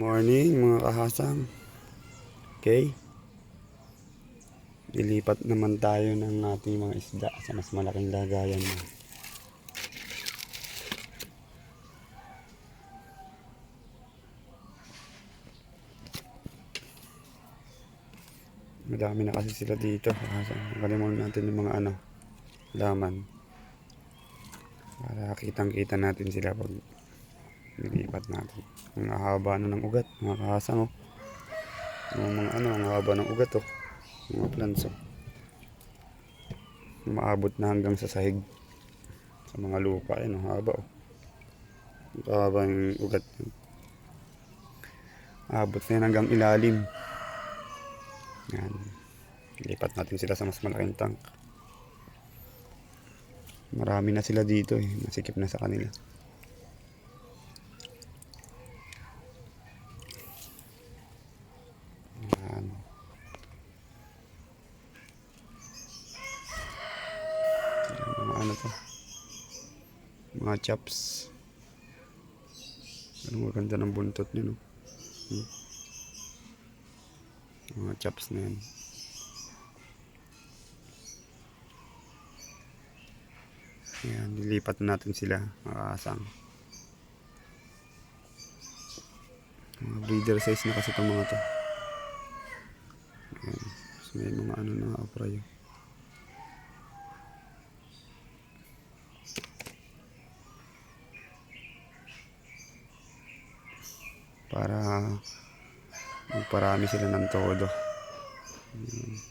Morning mga kahasang. Okay. Ilipat naman tayo ng ating mga isda sa mas malaking lagayan na. Madami na kasi sila dito. Kalimutan natin yung mga ano, laman. Para kitang kita natin sila pag nilipat natin. Ang haba na ng ugat, mga kahasang oh. Mga ano, ang haba ng ugat oh. Mga plants oh. Maabot na hanggang sa sahig. Sa mga lupa, yun oh, haba oh. Ang haba ng ugat. Abot na yan hanggang ilalim. Yan. Lipat natin sila sa mas malaking tank. Marami na sila dito eh. Masikip na sa kanila. Yan. Yan, Mga ano to? Mga chops. Ang maganda ng buntot niya, no? Hmm. Mga chops na yan. Ayan, lilipat na natin sila, mga asang. Mga breeder size na kasi itong mga to. Ayan. So, may mga ano na opera yun. Para magparami sila ng todo. Ayan.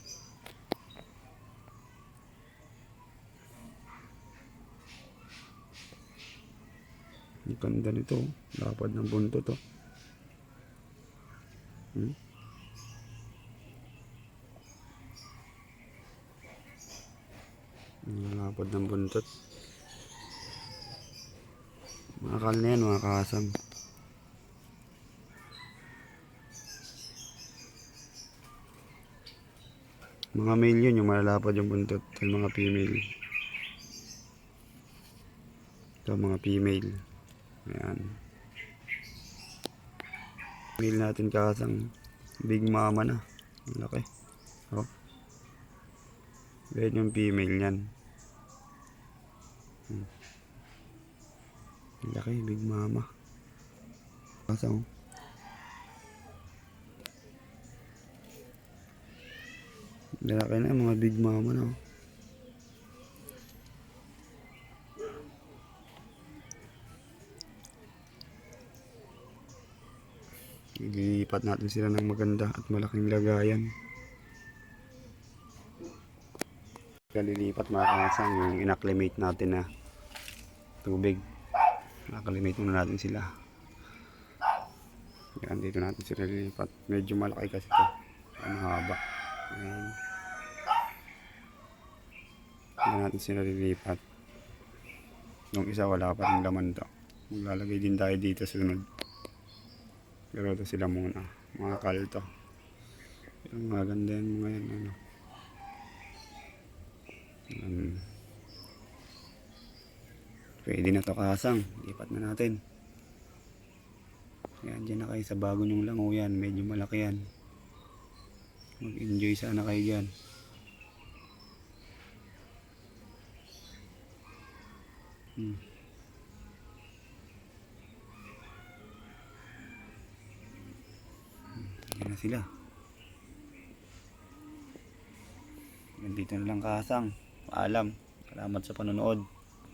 Ang ganda nito. oh. Lapad ng buntot to. Hmm? Ang lapad ng buntot. Mga kal na yan, mga kasam. Mga male yun, yung malalapad yung buntot. Yung mga female. Ito, mga female. Ayan. Male natin kasang big mama na. Ang laki. Oh. Ganyan yung female niyan. Hmm. Laki, big mama. Kasang oh. Lalaki na mga big mama na. oh. Ililipat natin sila ng maganda at malaking lagayan. Kalilipat mga kasang yung inacclimate natin na tubig. Inacclimate muna natin sila. Yan, dito natin sila lilipat. Medyo malaki kasi ito. Ang haba. Ayan. Dito natin sila lilipat. Yung isa wala pa rin laman to. Maglalagay din tayo dito sunod. Pero ito sila muna. Mga kalto. Yung maganda yan mga yan. Ano. Um, pwede na to kasang. Lipat na natin. Yan, dyan na kayo sa bago nyong lango yan. Medyo malaki yan. Mag-enjoy sana kayo dyan. Hmm. Yan na sila. Nandito na lang kasang. Paalam. Salamat sa panonood.